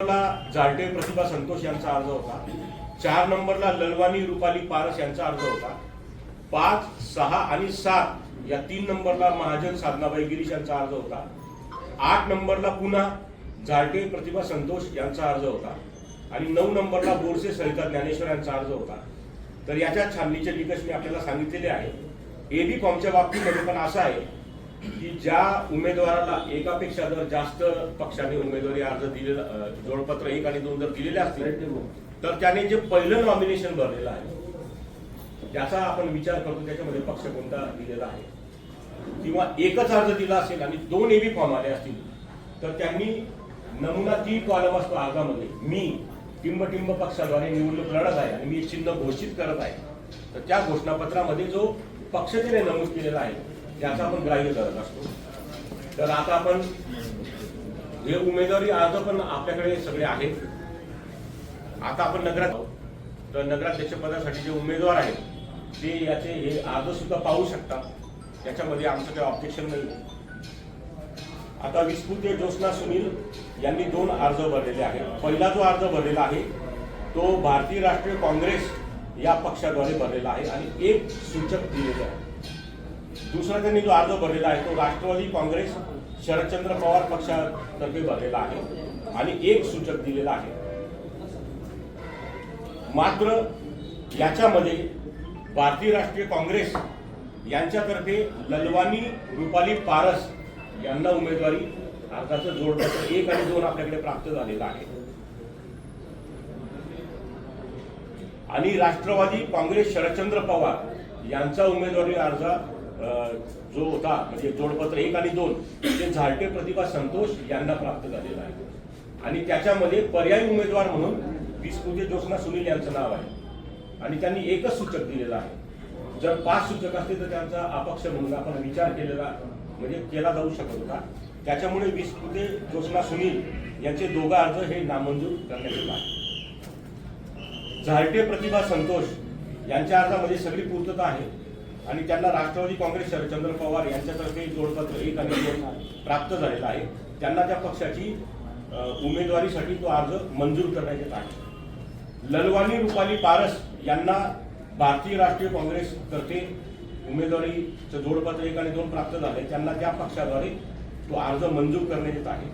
नंबरला जालटे प्रतिभा संतोष यांचा अर्ज होता. चार नंबरला ललवानी रुपाली पारस यांचा अर्ज होता. पाच सहा आणि सात या तीन नंबरला महाजन साधनाबाई गिरीश यांचा अर्ज होता. आठ नंबरला पुन्हा जालटे प्रतिभा संतोष यांचा अर्ज होता. आणि नऊ नंबरला बोरसे सरिता ज्ञानेश्वर यांचा अर्ज होता. तर याच्या छाननीचे निकष मी आपल्याला सांगितलेले आहे. एबी कॉमच्या बाबतीमध्ये पण असं आहे की ज्या उमेदवाराला एकापेक्षा जर जास्त पक्षाने उमेदवारी अर्ज दिलेला जोडपत्र एक आणि दोन जर दिलेले असतील तर त्याने जे पहिलं नॉमिनेशन भरलेलं आहे त्याचा आपण विचार करतो त्याच्यामध्ये पक्ष कोणता दिलेला आहे. किंवा एकच अर्ज दिला असेल आणि दोन एबी फॉर्म आले असतील तर त्यांनी नमुना तीन कॉलम असतो अर्जामध्ये मी टिंब पक्षाद्वारे निवडणूक लढत आहे आणि मी चिन्ह घोषित करत आहे. तर त्या घोषणापत्रामध्ये जो पक्ष त्याने नमूद केलेला आहे त्याचा आपण ग्राह्य करत असतो. तर आता आपण हे उमेदवारी अर्ज पण आपल्याकडे सगळे आहेत. आता आपण नगरात आहोत. तर नगराध्यक्ष पदासाठी जे उमेदवार आहेत ते याचे हे अर्ज सुद्धा पाहू शकतात. त्याच्यामध्ये आमचं काही ऑब्जेक्शन नाही. आता विस्फुते ज्योत्ना सुनील यांनी दोन अर्ज भरलेले आहेत. पहिला जो अर्ज भरलेला आहे तो भारतीय राष्ट्रीय काँग्रेस या पक्षाद्वारे भरलेला आहे आणि एक सूचक दिलेले आहे. दुसरा त्यांनी जो अर्ज भरलेला आहे तो राष्ट्रवादी काँग्रेस शरदचंद्र पवार पक्षातर्फे भरलेला आहे आणि एक सूचक दिलेला आहे. मात्र याच्यामध्ये भारतीय राष्ट्रीय काँग्रेस यांच्यातर्फे ललवानी रुपाली पारस यांना उमेदवारी अर्जाचं जोडपत्र एक आणि दोन आपल्याकडे प्राप्त झालेलं आहे. आणि राष्ट्रवादी काँग्रेस शरदचंद्र पवार यांचा उमेदवारी अर्ज जो होता म्हणजे जोडपत्र एक आणि दोन ते झालटे प्रतिभा संतोष यांना प्राप्त झालेला आहे. आणि त्याच्यामध्ये पर्यायी उमेदवार म्हणून विस्पूजे ज्योत्ना सुनील यांचं नाव आहे. आणि त्यांनी एकच सूचक दिलेलं आहे. जर पाच सूचक असते तर त्यांचा अपक्ष म्हणून आपण विचार केलेला म्हणजे केला जाऊ शकत होता. त्याच्यामुळे विस्पूजे ज्योत्ना सुनील यांचे दोघं अर्ज हे नामंजूर करण्यात येत आहे झालटे प्रतिभा संतोष यांच्या अर्जामध्ये सगळी पूर्तता आहे. आणि त्यांना राष्ट्रवादी काँग्रेस शरदचंद्र पवार यांच्यातर्फे जोडपत्र एक आणि दोन प्राप्त झालेला आहे. त्यांना त्या पक्षाची उमेदवारीसाठी तो अर्ज मंजूर करण्यात येत आहे. ललवानी रुपाली पारस यांना भारतीय राष्ट्रीय काँग्रेसतर्फे उमेदवारीचं जोडपत्र एक आणि दोन प्राप्त झाले. त्यांना त्या पक्षाद्वारे तो अर्ज मंजूर करण्यात येत आहे.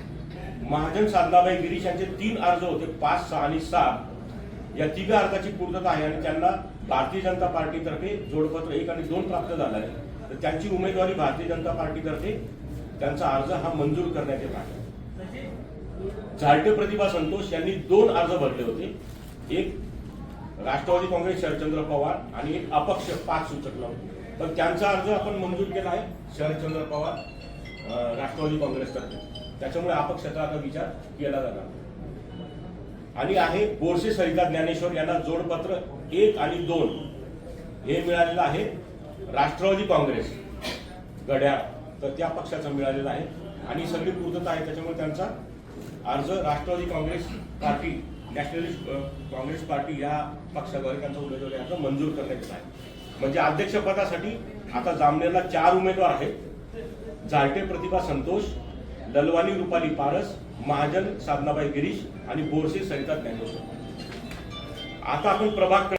महाजन साधनाबाई गिरीश यांचे तीन अर्ज होते पाच सहा आणि सात. या तिघा अर्जाची पूर्तता आहे आणि त्यांना भारतीय जनता पार्टीतर्फे जोडपत्र एक आणि दोन प्राप्त झालं आहे. तर त्यांची उमेदवारी भारतीय जनता पार्टीतर्फे त्यांचा अर्ज हा मंजूर करण्यात येत आहे. झालटे प्रतिभा संतोष यांनी दोन अर्ज भरले होते. एक राष्ट्रवादी काँग्रेस शरदचंद्र पवार आणि एक अपक्ष पाच सूचक लावून. पण त्यांचा अर्ज आपण मंजूर केला आहे शरदचंद्र पवार राष्ट्रवादी काँग्रेसतर्फे. त्याच्यामुळे अपक्षाचा आता विचार केला जाणार नाही. आणि आहे बोरसे सरिता ज्ञानेश्वर यांना जोडपत्र एक आणि दोन. हे मिळालेलं आहे राष्ट्रवादी काँग्रेस. गड्या तर त्या पक्षाचं मिळालेलं आहे. आणि सगळी पूर्तता आहे त्याच्यामुळे त्यांचा अर्ज Rashtravadi Congress party Nationalist Congress party या पक्षाद्वारे त्यांचा उमेदवारी अर्ज मंजूर करण्यात येत आहे. म्हणजे अध्यक्षपदासाठी आता जामनेरला चार उमेदवार आहेत. जाळटे प्रतिभा संतोष ललवानी रुपाली पारस महाजन साधनाबाई गिरीश आणि बोरसे सरिता ज्ञानेश्वर आता आपण प्रभाग